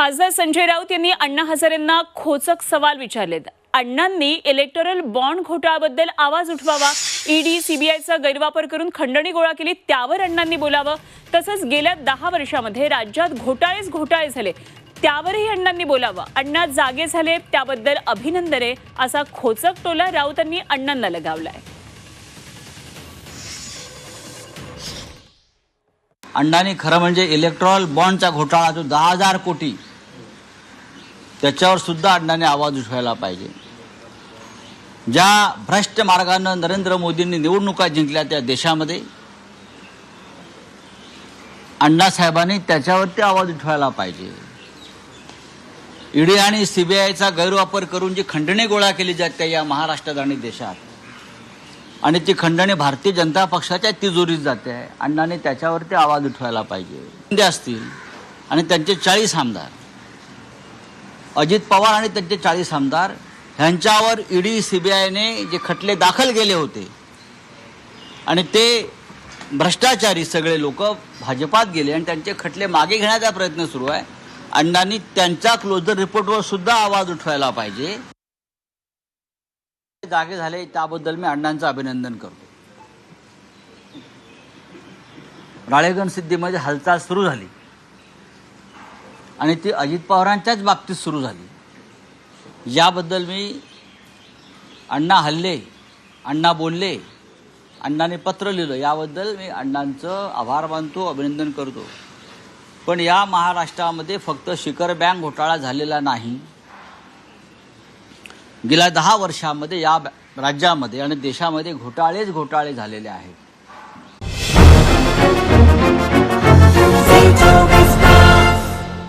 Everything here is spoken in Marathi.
खासदार संजय राऊत यांनी अण्णा हजारेंना खोचक सवाल विचारलेत. अण्णांनी इलेक्टोरल बॉन्ड घोटाळ्याबद्दल आवाज उठवावा ईडी सीबीआयचा गैरवापर करून खंडणी गोळा केली त्यावर अण्णांनी बोलावं. तसंच गेल्या दहा वर्षामध्ये राज्यात घोटाळेच घोटाळे झाले त्यावरही अण्णांनी बोलावं. अण्णा जागे झाले त्याबद्दल अभिनंदन आहे असा खोचक टोला राऊतांनी अण्णांना लगावलाय. अण्णांनी खरं म्हणजे इलेक्ट्रॉल बॉन्डचा घोटाळा जो दहा हजार कोटी त्याच्यावर सुद्धा अण्णाने आवाज उठवायला पाहिजे. ज्या भ्रष्ट मार्गानं नरेंद्र मोदींनी निवडणुका जिंकल्या त्या देशामध्ये अण्णासाहेबांनी त्याच्यावरती आवाज उठवायला पाहिजे. ईडी आणि सीबीआयचा गैरवापर करून जी खंडणी गोळा केली जाते या महाराष्ट्रात आणि देशात आणि ती खंडणी भारतीय जनता पक्षाच्या तिजोरीत जाते. आहे अण्णाने त्याच्यावरती आवाज उठवायला पाहिजे. असतील? आणि त्यांचे चाळीस आमदार. अजित पवार आणि त्यांचे चाळीस आमदार ह्यांच्यावर ईडी सीबीआयने जे खटले दाखल केले होते आणि ते भ्रष्टाचारी सगळे लोक भाजपात गेले आणि त्यांचे खटले मागे घेण्याचा प्रयत्न सुरू आहे. अण्णांनी त्यांच्या क्लोजर रिपोर्टवर सुद्धा आवाज उठवायला पाहिजे. जागे झाले त्याबद्दल मी अण्णांचं अभिनंदन करतो. राळेगण सिद्धीमध्ये हालचाल सुरू झाली. आणि ती अजित पवारांच्याच बाबतीत सुरू झाली. याबद्दल मी अण्णा हल्ले अण्णा बोलले अण्णाने पत्र लिहिलं याबद्दल मी अण्णांचं आभार मानतो अभिनंदन करतो. पण या महाराष्ट्रामध्ये फक्त शिखर बँक घोटाळा झालेला नाही. गेल्या दहा वर्षामध्ये या राज्यामध्ये आणि देशामध्ये घोटाळेच घोटाळे झालेले आहेत.